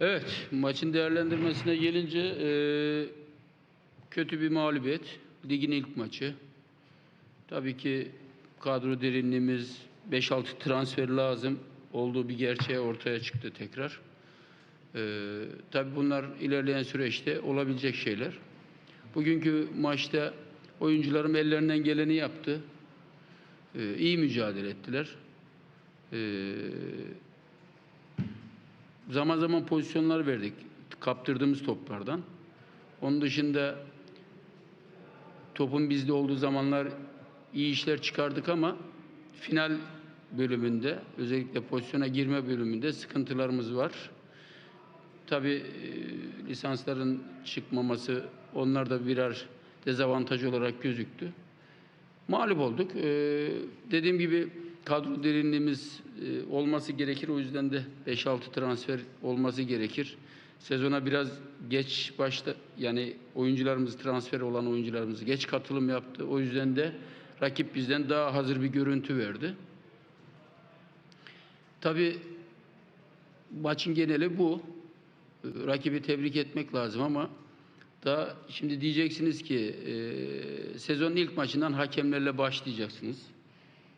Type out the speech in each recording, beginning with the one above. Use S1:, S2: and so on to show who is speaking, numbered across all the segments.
S1: Evet, maçın değerlendirmesine gelince e, kötü bir mağlubiyet. Ligin ilk maçı. Tabii ki kadro derinliğimiz 5-6 transfer lazım olduğu bir gerçeği ortaya çıktı tekrar. E, tabii bunlar ilerleyen süreçte olabilecek şeyler. Bugünkü maçta oyuncularım ellerinden geleni yaptı. E, iyi mücadele ettiler. E, zaman zaman pozisyonlar verdik kaptırdığımız toplardan. Onun dışında topun bizde olduğu zamanlar iyi işler çıkardık ama final bölümünde özellikle pozisyona girme bölümünde sıkıntılarımız var. Tabii e, lisansların çıkmaması onlar da birer dezavantaj olarak gözüktü. Mağlup olduk. Ee, dediğim gibi kadro derinliğimiz e, olması gerekir. O yüzden de 5-6 transfer olması gerekir. Sezona biraz geç başta yani oyuncularımız transfer olan oyuncularımız geç katılım yaptı. O yüzden de rakip bizden daha hazır bir görüntü verdi. Tabii maçın geneli bu. Ee, Rakibi tebrik etmek lazım ama da şimdi diyeceksiniz ki e, sezonun ilk maçından hakemlerle başlayacaksınız.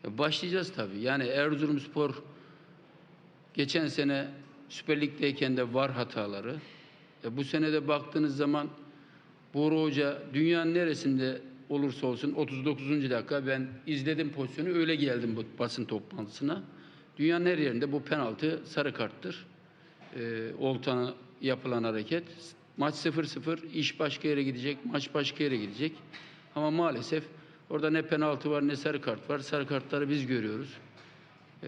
S1: Ya başlayacağız tabii. Yani Erzurumspor geçen sene Süper Lig'deyken de var hataları. E, bu sene de baktığınız zaman Buğra Hoca dünyanın neresinde olursa olsun 39. dakika ben izledim pozisyonu öyle geldim bu basın toplantısına. Dünyanın her yerinde bu penaltı sarı karttır. E, Oltan'a yapılan hareket. Maç 0-0, iş başka yere gidecek, maç başka yere gidecek. Ama maalesef orada ne penaltı var ne sarı kart var. Sarı kartları biz görüyoruz. Ee,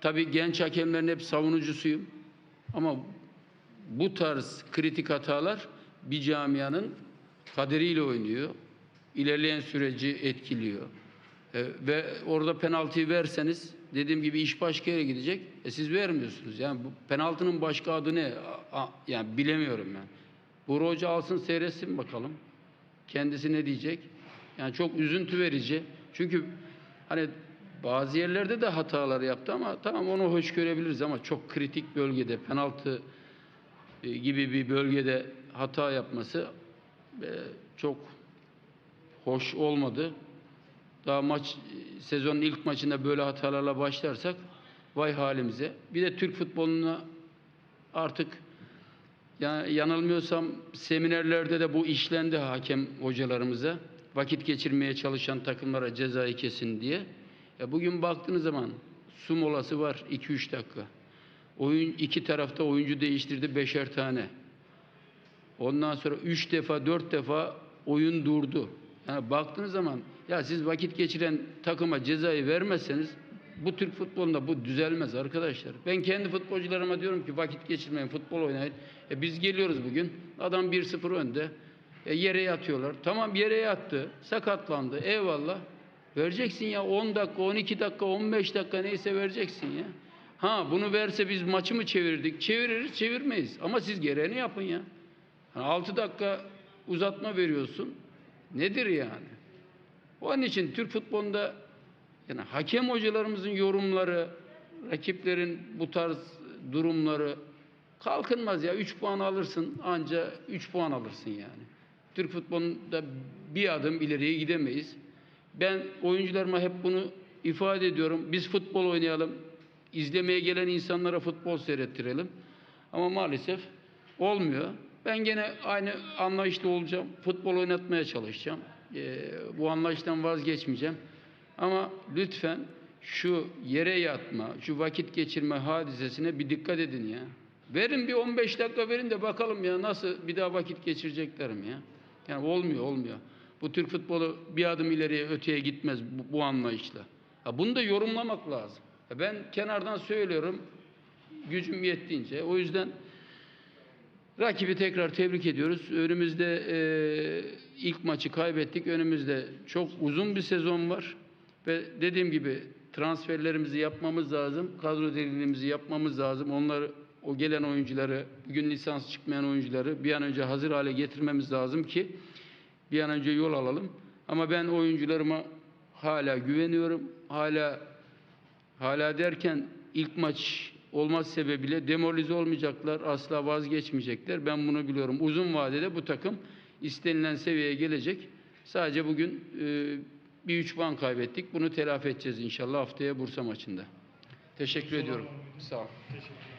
S1: tabii genç hakemlerin hep savunucusuyum. Ama bu tarz kritik hatalar bir camianın kaderiyle oynuyor. İlerleyen süreci etkiliyor. Ee, ve orada penaltıyı verseniz dediğim gibi iş başka yere gidecek. E siz vermiyorsunuz. Yani bu penaltının başka adı ne? A- a- yani bilemiyorum ben. Buğra Hoca alsın seyretsin bakalım. Kendisi ne diyecek? Yani çok üzüntü verici. Çünkü hani bazı yerlerde de hatalar yaptı ama tamam onu hoş görebiliriz ama çok kritik bölgede penaltı e, gibi bir bölgede hata yapması e, çok hoş olmadı. Daha maç e, sezonun ilk maçında böyle hatalarla başlarsak vay halimize. Bir de Türk futboluna artık ya, yanılmıyorsam seminerlerde de bu işlendi hakem hocalarımıza. Vakit geçirmeye çalışan takımlara cezayı kesin diye. Ya bugün baktığınız zaman su molası var 2-3 dakika. Oyun iki tarafta oyuncu değiştirdi beşer tane. Ondan sonra üç defa, dört defa oyun durdu. Yani baktığınız zaman ya siz vakit geçiren takıma cezayı vermezseniz bu Türk futbolunda bu düzelmez arkadaşlar. Ben kendi futbolcularıma diyorum ki vakit geçirmeyin, futbol oynayın. E biz geliyoruz bugün. Adam 1-0 önde. E yere yatıyorlar. Tamam yere yattı. Sakatlandı. Eyvallah. Vereceksin ya 10 dakika, 12 dakika, 15 dakika neyse vereceksin ya. Ha bunu verse biz maçı mı çevirdik? Çeviririz, çevirmeyiz. Ama siz gereğini yapın ya. Hani 6 dakika uzatma veriyorsun. Nedir yani? Onun için Türk futbolunda yani hakem hocalarımızın yorumları, rakiplerin bu tarz durumları kalkınmaz ya. 3 puan alırsın anca 3 puan alırsın yani. Türk futbolunda bir adım ileriye gidemeyiz. Ben oyuncularıma hep bunu ifade ediyorum. Biz futbol oynayalım. izlemeye gelen insanlara futbol seyrettirelim. Ama maalesef olmuyor. Ben gene aynı anlayışlı olacağım. Futbol oynatmaya çalışacağım. Ee, bu anlayıştan vazgeçmeyeceğim. Ama lütfen şu yere yatma, şu vakit geçirme hadisesine bir dikkat edin ya. Verin bir 15 dakika verin de bakalım ya nasıl bir daha vakit geçireceklerim ya. Yani olmuyor, olmuyor. Bu Türk futbolu bir adım ileriye öteye gitmez bu, bu anlayışla. Ha bunu da yorumlamak lazım. Ha ben kenardan söylüyorum gücüm yettiğince. O yüzden Rakibi tekrar tebrik ediyoruz. Önümüzde e, ilk maçı kaybettik. Önümüzde çok uzun bir sezon var. Ve dediğim gibi transferlerimizi yapmamız lazım. Kadro derinliğimizi yapmamız lazım. Onları o gelen oyuncuları, bugün lisans çıkmayan oyuncuları bir an önce hazır hale getirmemiz lazım ki bir an önce yol alalım. Ama ben oyuncularıma hala güveniyorum. Hala hala derken ilk maç olmaz sebebiyle demoralize olmayacaklar, asla vazgeçmeyecekler. Ben bunu biliyorum. Uzun vadede bu takım istenilen seviyeye gelecek. Sadece bugün e, bir üç puan kaybettik. Bunu telafi edeceğiz inşallah haftaya Bursa maçında. Teşekkür ediyorum. Sağ ol.
S2: Teşekkürler.